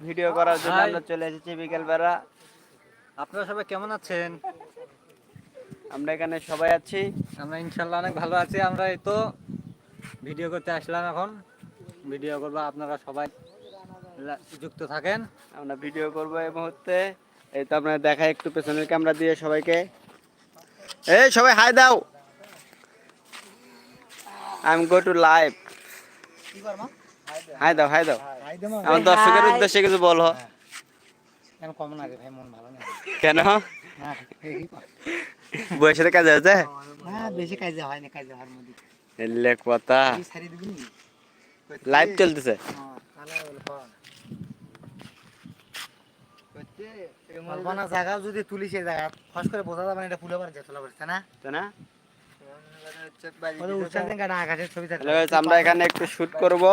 Video করার জন্য আমরা চলে এসেছি বিকেল বেলা আপনারা সবাই কেমন আছেন? আমরা এখানে সবাই আছি। আমরা ইনশাল্লাহ অনেক ভালো আছি। আমরা এই তো ভিডিও করতে আসলাম এখন। ভিডিও করব আপনারা সবাই যুক্ত থাকেন। আমরা ভিডিও করব এই মুহূর্তে। এই তো আপনারা দেখাই একটু পেছনের ক্যামেরা দিয়ে সবাইকে। এই সবাই হাই দাও। I am go to live hi দাও হাই দাও। আমার দর্শকের উদ্দেশ্যে কিছু বলো। কেন কম না ভাই মন ভালো না কেন? হ্যাঁ, বইয়ের সাথে কাজে আছে? না বেশি কাজে হয় না কাজে হওয়ার মধ্যে। এলে কথা। লাইভ চলতেছে। কল্পনা জায়গা যদি তুলি সেই জায়গা। ফস করে বোঝা যাবে না এটা ফুলে পারে তোলা পড়ছে না? তাই না? আমরা এখানে একটু শুট করব।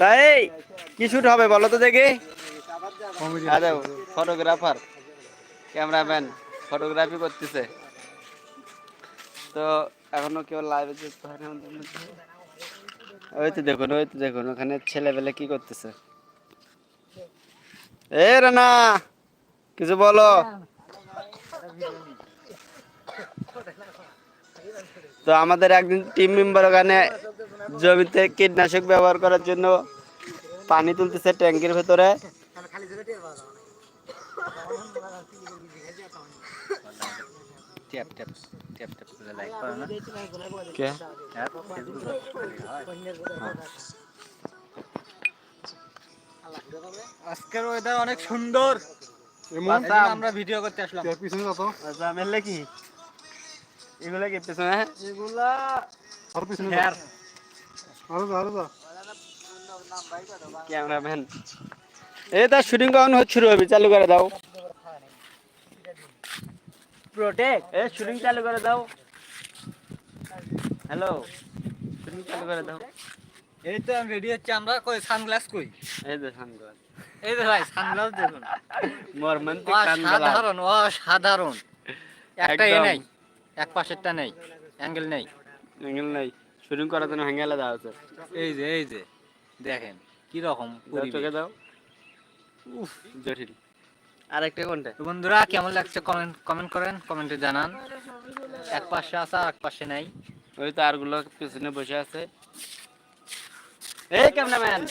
তাই কি শুট হবে বলো তো দেখি? ফটোগ্রাফার ক্যামেরাম্যান ফটোগ্রাফি করতেছে। তো এখনও কেউ লাইভে যুক্ত ওই তো দেখুন ওই তো দেখুন ওখানে ছেলেবেলে কি করতেছে? এ রানা কিছু বলো। তো আমাদের একদিন টিম মেম্বার ওখানে জমিতে কীটনাশক ব্যবহার করার জন্য পানি তুলতেছে ট্যাঙ্কির ভেতরে। হ্যাঁ আজকের ওয়েদার অনেক সুন্দর। আমরা ভিডিও করতে আসলাম। পিছনে যত মেললে কি এগুলো কি পেছনে এগুলা আর পিছনে যা। হেয়ার আরও যা আরও যা ক্যামেরাম্যান এই তার শুটিং কখন হচ্ছে শুরু হবে চালু করে দাও প্রোটেক্ট এ শুটিং চালু করে দাও হ্যালো শুটিং চালু করে দাও এই তো আমি রেডি হচ্ছে আমরা কই সানগ্লাস কই এই যে সানগ্লাস এই যে ভাই সানগ্লাস দেখুন মর্মান্তিক সানগ্লাস অসাধারণ অসাধারণ একটা এ একদম। নেই এক পাশেরটা নেই অ্যাঙ্গেল নেই। অ্যাঙ্গেল নাই। শুটিং করার জন্য হ্যাঙ্গেলে দেওয়া আছে এই যে এই যে দেখেন কি রকম চোখে দাও। উফ। জটিল। আরেকটা কোনটা? বন্ধুরা কেমন লাগছে কমেন্ট কমেন্ট করেন কমেন্টে জানান। এক পাশে আছে আর এক পাশে নাই। ওই তারগুলো পিছনে বসে আছে। এই ক্যামেরাম্যান।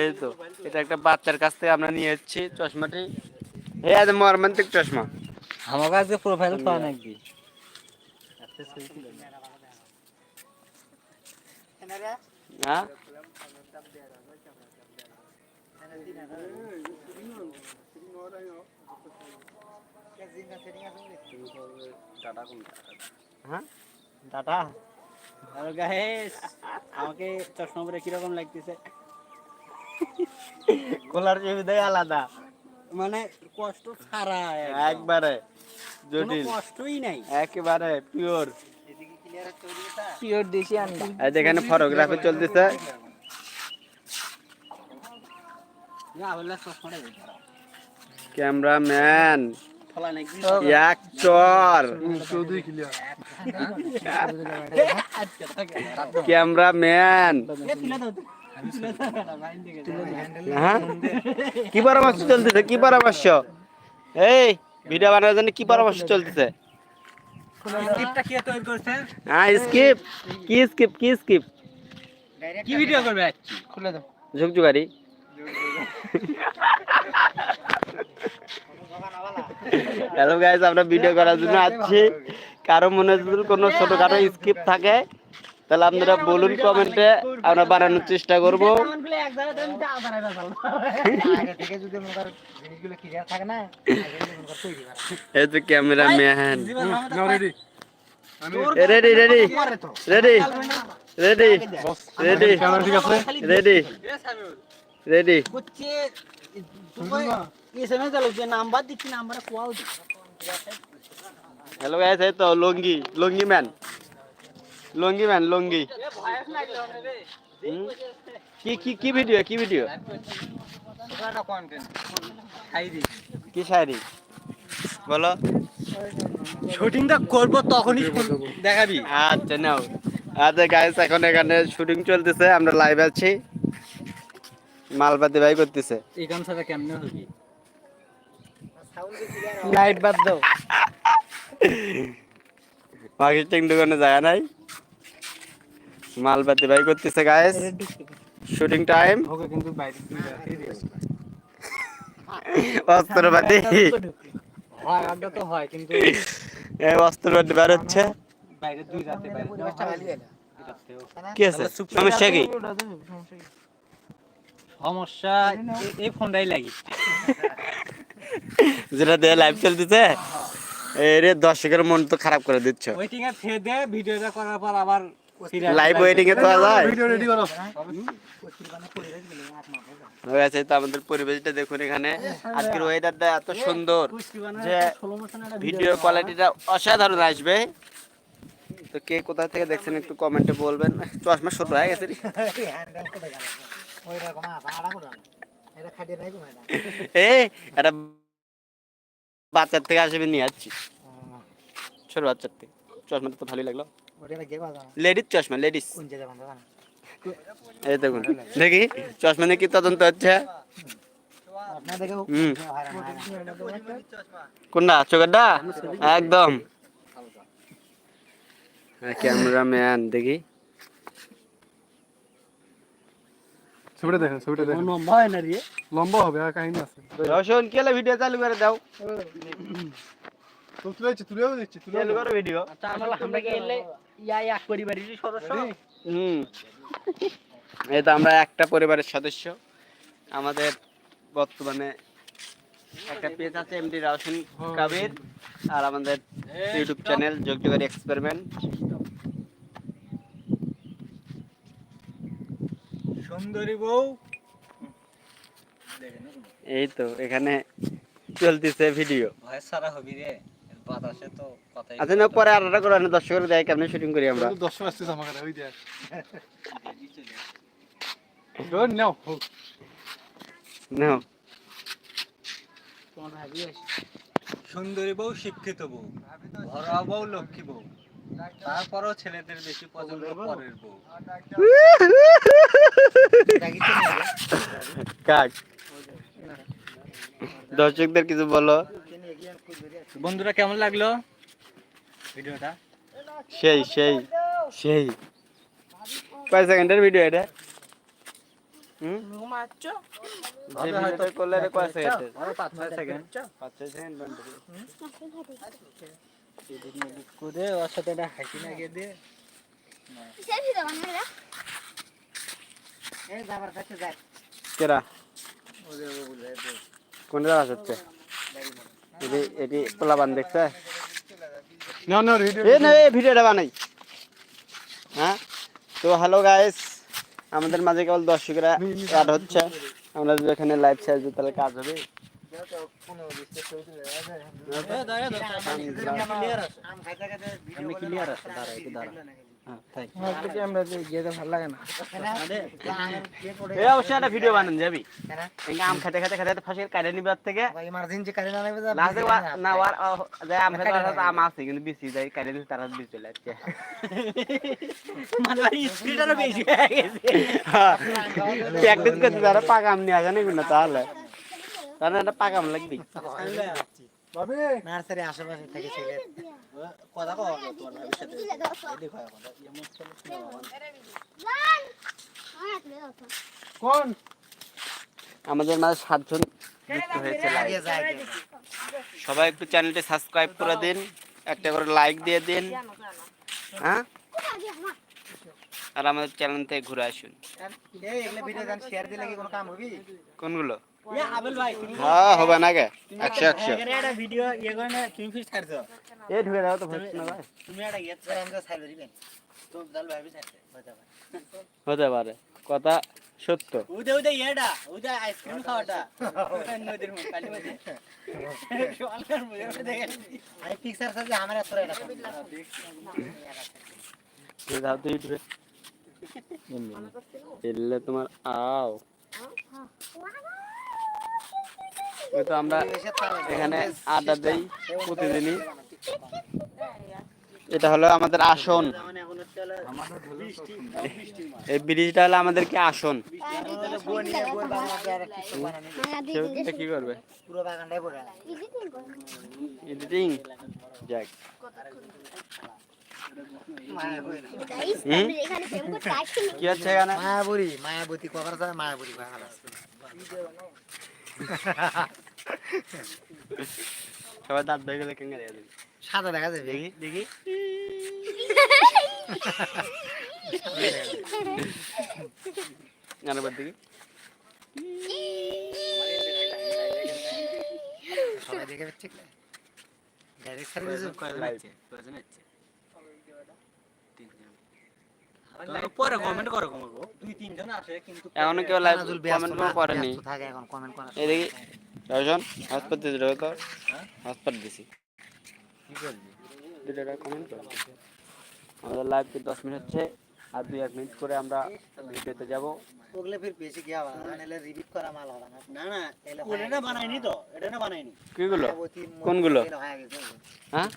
এই তো এটা একটা বাচ্চার কাছ থেকে আমরা নিয়ে এসেছি চশমাটি। এই আছে মর্মান্তিক চশমা। আমার কাছে প্রোফাইল পাওয়া নাকি? হ্যাঁ? দাদা? হ্যালো গাইস আমাকে চশমা পরে কীরকম লাগতেছে? কোলার সুবিধাই আলাদা। মানে কষ্ট ছাড়া একবারে জটিল। কষ্টই নাই। একেবারে পিওর পিওর দেশি আন্ডা এই যেখানে ফটোগ্রাফি চলতেছে। Cameraman. Actor Chowdhury clear cameraman. হ্যাঁ? কি পরামর্শ চলতেছে? কি পরামর্শ? এই ভিডিও বানানোর জন্য কি পরামর্শ চলতেছে? হ্যাঁ স্কিপ কি স্কিপ কি স্কিপ কি ভিডিও করবে? খুলে দাও। ঝুকঝুকারি হ্যালো গাইস আমরা ভিডিও করার জন্য আসছি। কারও মনে যদি কোনো ছোটখাটো স্কিপ থাকে তাহলে আপনারা বলুন কমেন্টে, আমরা বানানোর চেষ্টা করব। এই তো ক্যামেরাম্যান। নাও ready ready ready ready ready ready camera ready hello guys এই তো লঙ্গি লঙ্গি ম্যান লঙ্গি ম্যান লঙ্গি? কি কি কি ভিডিও কি ভিডিও কন্টেন্ট খাই কি শায়রি বলো। শুটিংটা করব তখনই দেখাবি। আচ্ছা নাও। আচ্ছা গাইস এখন এখানে শুটিং চলতেছে আমরা লাইভ আছি। মালপাতি ভাই করতেছে। এই গান ছাড়া কেমনে হবি? লাইট বাদ দাও। মার্কেটিং দোকানে যায় নাই। মালপাতি ভাই করতেছে গায়েস শুটিং টাইম ওকে কিন্তু বাইরে অস্ত্রপাতি। হয় আড্ডা তো হয় কিন্তু এই অস্ত্রপাতি বের হচ্ছে। বাইরে দুই রাতে বাইরে কি আছে? সমস্যা কি? সমস্যা এই ফোনটাই লাগি। যেটা দিয়ে লাইভ চলতেছে এরে দর্শকের মন তো খারাপ করে দিচ্ছ। ওয়েটিং এ ফেলে দে ভিডিওটা করার পর আবার লাইভ ওয়েটিং এ তো যায় ভিডিও রেডি করো হয়ে আছে তো আমাদের পরিবেশটা দেখুন এখানে আজকের ওয়েদারটা এত সুন্দর যে ভিডিও কোয়ালিটিটা অসাধারণ আসবে তো কে কোথা থেকে দেখছেন একটু কমেন্টে বলবেন চশমা ছোট হয়ে গেছে এই এটা বাচ্চার থেকে আসবে নিয়ে যাচ্ছি ছোট বাচ্চার থেকে চশমাটা তো ভালোই লাগল লেডিস চশমা লেডিস এই দেখুন দেখি চশমা নিয়ে কি তদন্ত হচ্ছে? কোনটা চোখেরটা? একদম। ক্যামেরাম্যান দেখি। ছবিটা দেখেন ছবিটা দেখেন। লম্বা হয় না রে। লম্বা হবে আর কাহিনী আছে। রোশন কেলে ভিডিও চালু করে দাও? তো তুলে দিচ্ছি তুলেও ভিডিও আচ্ছা আমরা আমরা কি এলে এক পরিবারেরই সদস্য। হুম। এই তো আমরা একটা পরিবারের সদস্য। আমাদের বর্তমানে একটা পেজ আছে এমডি রওশন কাবির। আর আমাদের ইউটিউব চ্যানেল যোগযোগের এক্সপেরিমেন্ট। সুন্দরী বউ। এই তো এখানে চলতেছে ভিডিও। ভয়েস সারা হবি রে। আচ্ছা না পরে আর একটা করে দর্শকের দেয় কেমন শুটিং করি আমরা। দিচ্ছি দর্শক আসতেছে আমার কাছে ওই দেখ নাও। সুন্দরী বউ শিক্ষিত বউ। ঘরোয়া বউ লক্ষ্মী বউ। তারপরও ছেলেদের বেশি পছন্দ পরের বউ। কাক। দর্শকদের কিছু বলো। বন্ধুরা কেমন লাগল ভিডিওটা? সেই সেই সেই। কয় সেকেন্ডের ভিডিও এটা? করে ওর সাথে হাসি লাগিয়ে দিয়ে কোন এটি এটি পোলাবান দেখছে? নাও নাও এ না এই ভিডিওটা বানাই। হ্যাঁ? তো হ্যালো গাইস আমাদের মাঝে কেবল দর্শকরা অ্যাড হচ্ছে। আমরা যদি এখানে লাইভ ছেড়ে তাহলে কাজ হবে। আমি ক্লিয়ার আছে দাঁড়া একটু দাঁড়া। হ্যাঁ ভিডিও বানান যাবি? আম খেতে খেতে খেতে ফাঁসির কাটে নিবার থেকে। না আম খেতে আম আছে কিন্তু বেশি যায় কাটে নিতে তারা বেশি চলে যাচ্ছে মানে বেশি হয়ে গেছে। প্র্যাকটিস করতে তারা পাকাম নিয়ে আসে না তাহলে। তাহলে একটা পাকাম লাগবে। নার্সারি আশেপাশে থেকে ছেলে। কথা কও তোমার ভাবির সাথে। দেখো। কোন? আমাদের মাঝে সাতজন যুক্ত হয়েছে সবাই একটু চ্যানেলটি সাবস্ক্রাইব করে দিন একটা করে লাইক দিয়ে দিন। হ্যাঁ? আর আমাদের চ্যানেল থেকে ঘুরে আসুন। এই এগুলো ভিডিও গান শেয়ার দিলে কি কোনো কাম হবে? কোনগুলো? ইয়া আবেল ভাই তুমি হ্যাঁ হবে না গে। একশো একশো। ভিডিও ইয়ে করে না তুমি ফিস ছাড়ছো এ ঢুকে দাও তো না ভাই তুমি একটা ইয়ে করে আমরা ছাড়বে দিবেন তো দাল ভাবি ছাড়তে হতে পারে। কথা সত্য। উদে উদে ইয়েটা উদে আইসক্রিম খাওয়াটা। নদীর মুখ কালি মধ্যে। সোয়ালকার মুখে দেখে পিকচার সাথে আমার এত এটা এ দাও তো ইউটিউবে এলে তোমার আও। ওই তো আমরা এখানে আড্ডা দেই প্রতিদিনই। এটা হলো আমাদের আসন। এই ব্রিজটা হলো আমাদের কি আসন? কি করবে। এডিটিং যাক। কি হচ্ছে এখানে? মায়াবতী কবার আছে সবাই দাঁত ভেঙে গেলে কেঙ্গে রেখে দিবি। সাদা দেখা যাবে। দেখি। দেখি। বাদ দিকে সবাই দেখে পাচ্ছে ডাইরেক্ট সার্ভিস পরে কমেন্ট করো কমাবো দুই তিনজন আসে কিন্তু এখনও কেউ লাইভ কমেন্ট কোনো করেনি। থাকে এখন কমেন্ট করা এই দেখি রজন হাসপাত দিয়েছি রোহিত হাসপাত দিছি। ভিডিওটা কমেন্ট কর আমাদের লাইভ কি দশ মিনিট হচ্ছে আর দুই এক মিনিট করে আমরা ভিডিওতে যাব। ওগুলো ফির বেশি নাহলে রিপিট করা মাল হবে না। না না বানাইনি তো? এটা না বানাইনি? কিগুলো? কোনগুলো? হয়ে। হ্যাঁ?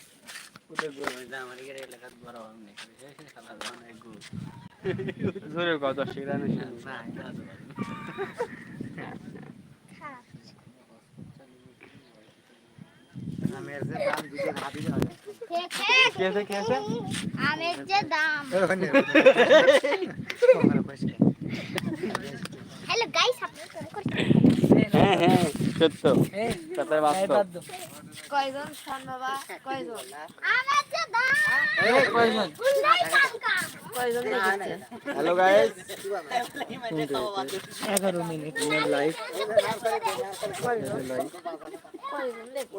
জোরে কত সেটা নেই না, এটা তো পারি। আমের যে দাম দুটো ভাবি হবে। কে আছে কে আছে আমের যে কয়জন? শোন বাবা কয়জন? আমের যে দাম কয়জন? কাকা কয়জন হ্যালো গাইস কয়জন? দেখো।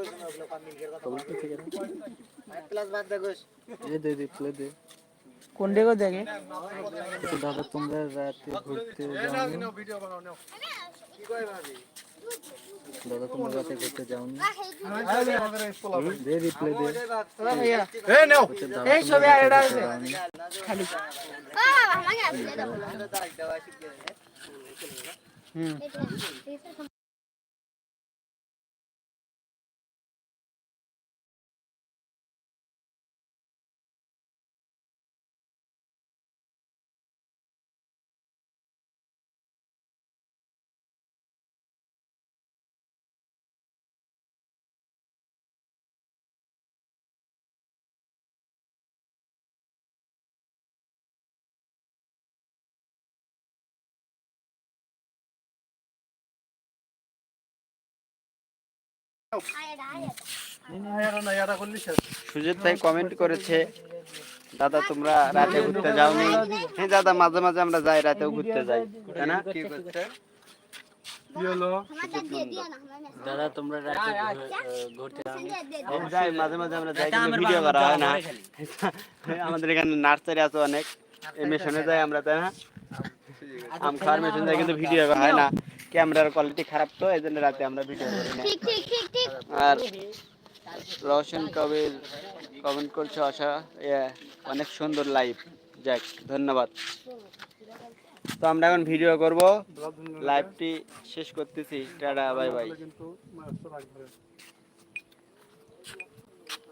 প্লাস বাদ দে গোস। কোন দেখে দাদা তোমরা রাতে ঘুরতে যাও ভিডিও বানাও নাও। দাদা তোমরা রাতে করতে যাও এই পোলা দে রিপ্লাই দে এ নাও এই ছবি আর এটা আছে ও বাবা আমাকে আসলে দাও হুম সুজিত ভাই কমেন্ট করেছে, দাদা, তোমরা রাতে ঘুরতে যাওনি? হ্যাঁ দাদা, মাঝে মাঝে আমরা যাই, রাতেও ঘুরতে যাই। তাই না? কি দাদা, তোমরা ঘুরতে আমরা যাই, মাঝে মাঝে আমরা যাই ভিডিও করা হয় না। আমাদের এখানে নার্সারি আছে অনেক মেশিনে যাই আমরা, তাই না? আম খাওয়ার মেশিন যাই, কিন্তু ভিডিও হয় না। ক্যামেরার কোয়ালিটি খারাপ তো, এই জন্য রাতে আমরা ভিডিও করি আর রওশন কবির কমেন্ট করছ আশা ইয়ে, অনেক সুন্দর লাইভ যাক ধন্যবাদ। তো আমরা এখন ভিডিও করব। লাইভটি শেষ করতেছি। Tata bye bye